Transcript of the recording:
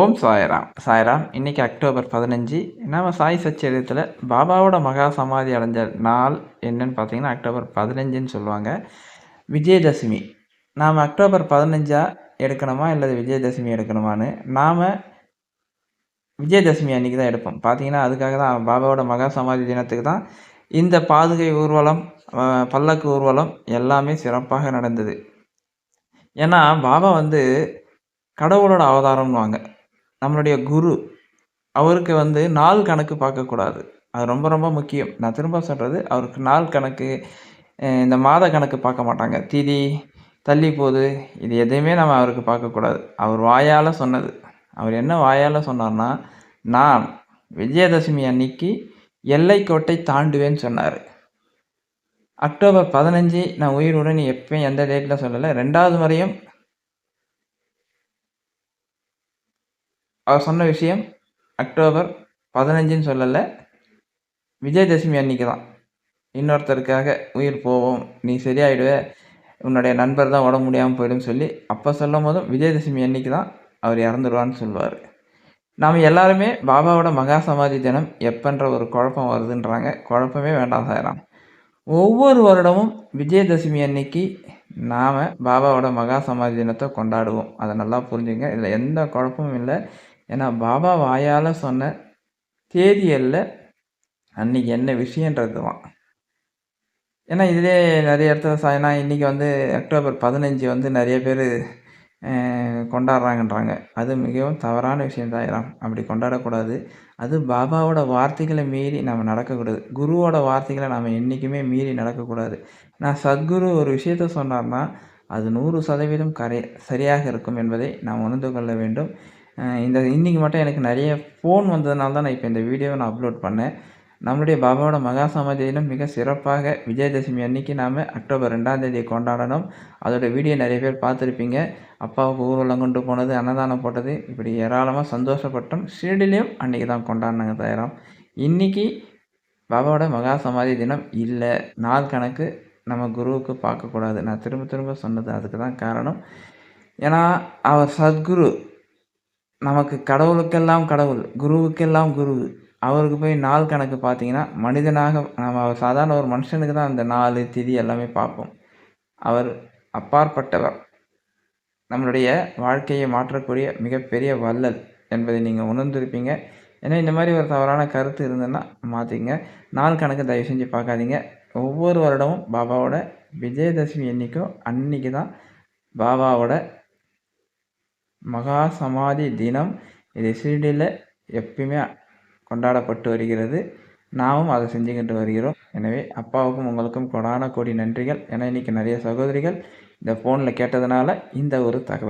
ஓம் சாய்ராம். சாய்ராம் இன்றைக்கி அக்டோபர் பதினஞ்சு. நம்ம சாய் சச்சரித்தில் பாபாவோட மகா சமாதி அடைஞ்ச நாள் என்னன்னு பார்த்தீங்கன்னா அக்டோபர் பதினஞ்சுன்னு சொல்லுவாங்க. விஜயதசமி. நாம் அக்டோபர் பதினஞ்சா எடுக்கணுமா இல்லை விஜயதசமி எடுக்கணுமான்னு? நாம் விஜயதசமி அன்றைக்கி தான் எடுப்போம். பார்த்தீங்கன்னா அதுக்காக தான் பாபாவோட மகா சமாதி தினத்துக்கு தான் இந்த பாதுகை ஊர்வலம் பல்லக்கு ஊர்வலம் எல்லாமே சிறப்பாக நடந்தது. ஏன்னா பாபா வந்து கடவுளோட அவதாரம்னுவாங்க. நம்மளுடைய குரு அவருக்கு வந்து நாள் கணக்கு பார்க்கக்கூடாது. அது ரொம்ப ரொம்ப முக்கியம். நான் திரும்ப சொல்கிறது அவருக்கு நாள் கணக்கு இந்த மாத கணக்கு பார்க்க மாட்டாங்க. திதி தள்ளி போகுது இது எதையுமே நம்ம அவருக்கு பார்க்கக்கூடாது. அவர் வாயால் சொன்னது. அவர் என்ன வாயால் சொன்னார்னா நான் விஜயதசமி அன்னைக்கு எல்லைக்கோட்டை தாண்டுவேன்னு சொன்னார். அக்டோபர் பதினஞ்சு நான் உயிருடன் எப்பயும் எந்த டேட்டில் சொல்லலை. ரெண்டாவது முறையும் அவர் சொன்ன விஷயம் அக்டோபர் பதினஞ்சுன்னு சொல்லலை. விஜயதசமி அன்னைக்கு தான் இன்னொருத்தருக்காக உயிர் போவோம் நீ சரியாயிடுவே உன்னுடைய நண்பர் தான் உடம்பு முடியாமல் போயிடும் சொல்லி அப்போ சொல்லும் போதும் விஜயதசமி அன்னைக்கு தான் அவர் இறந்துடுவான்னு சொல்லுவார். நாம் எல்லாருமே பாபாவோட மகா சமாதி தினம் எப்பன்ற ஒரு குழப்பம் வருதுன்றாங்க. குழப்பமே வேண்டாம் சாயலாம் ஒவ்வொரு வருடமும் விஜயதசமி அன்னைக்கு நாம் பாபாவோட மகா சமாதி தினத்தை கொண்டாடுவோம். அதை நல்லா புரிஞ்சுங்க. இதில் எந்த குழப்பமும் இல்லை. ஏன்னா பாபா வாயால் சொன்ன தேதியல்ல அன்றைக்கி என்ன விஷயன்றது தான். ஏன்னா இதிலே நிறைய இடத்துல சாய்னா இன்றைக்கி வந்து அக்டோபர் பதினஞ்சு வந்து நிறைய பேர் கொண்டாடுறாங்கன்றாங்க. அது மிகவும் தவறான விஷயம் தான். அப்படி கொண்டாடக்கூடாது. அது பாபாவோட வார்த்தைகளை மீறி நம்ம நடக்கக்கூடாது. குருவோட வார்த்தைகளை நம்ம என்றைக்குமே மீறி நடக்கக்கூடாது. நான் சத்குரு ஒரு விஷயத்த சொன்னார்னா அது நூறு சதவீதம் கரை சரியாக இருக்கும் என்பதை நாம் உணர்ந்து கொள்ள வேண்டும். இந்த இன்றைக்கி மட்டும் எனக்கு நிறைய ஃபோன் வந்ததுனால தான் நான் இப்போ இந்த வீடியோவை நான் அப்லோட் பண்ணேன். நம்மளுடைய பாபாவோட மகா சமாதி தினம் மிக சிறப்பாக விஜயதசமி அன்னைக்கு நாம் அக்டோபர் ரெண்டாம் தேதியை கொண்டாடணும். அதோட வீடியோ நிறைய பேர் பார்த்துருப்பீங்க. அப்பாவுக்கு ஊர்வலம் கொண்டு போனது அன்னதானம் போட்டது. இப்படி ஏராளமாக சந்தோஷப்பட்டோம் ஷீர்டிலையும் அன்றைக்கி தான் கொண்டாடினாங்க தயாரம். இன்றைக்கி பாபாவோட மகா சமாதி தினம் இல்லை. நாள் கணக்கு நம்ம குருவுக்கு பார்க்கக்கூடாது. நான் திரும்ப திரும்ப சொன்னது அதுக்கு தான் காரணம். ஏன்னா அவர் சத்குரு நமக்கு கடவுளுக்கெல்லாம் கடவுள் குருவுக்கெல்லாம் குரு. அவருக்கு போய் நாள் கணக்கு பார்த்தீங்கன்னா மனிதனாக நம்ம சாதாரண ஒரு மனுஷனுக்கு தான் அந்த நாலு திதி எல்லாமே பார்ப்போம். அவர் அப்பாற்பட்டவர். நம்மளுடைய வாழ்க்கையை மாற்றக்கூடிய மிகப்பெரிய வள்ளல் என்பதை நீங்கள் உணர்ந்திருப்பீங்க. ஏன்னா இந்த மாதிரி ஒரு தவறான கருத்து இருந்ததுன்னா மாற்றிங்க நாள் கணக்கு தயவு செஞ்சு பார்க்காதீங்க. ஒவ்வொரு வருடமும் பாபாவோட விஜயதசமி என்றைக்கோ அன்னைக்கு தான் பாபாவோட மகா சமாதி தினம் இது ஷிரடியில் எப்பயுமே கொண்டாடப்பட்டு வருகிறது. நாமும் அதை செஞ்சுக்கிட்டு வருகிறோம். எனவே அப்பாவுக்கும் உங்களுக்கும் கொடான கோடி நன்றிகள். ஏன்னா இன்றைக்கி நிறைய சகோதரிகள் இந்த ஃபோனில் கேட்டதுனால இந்த ஒரு தகவல்.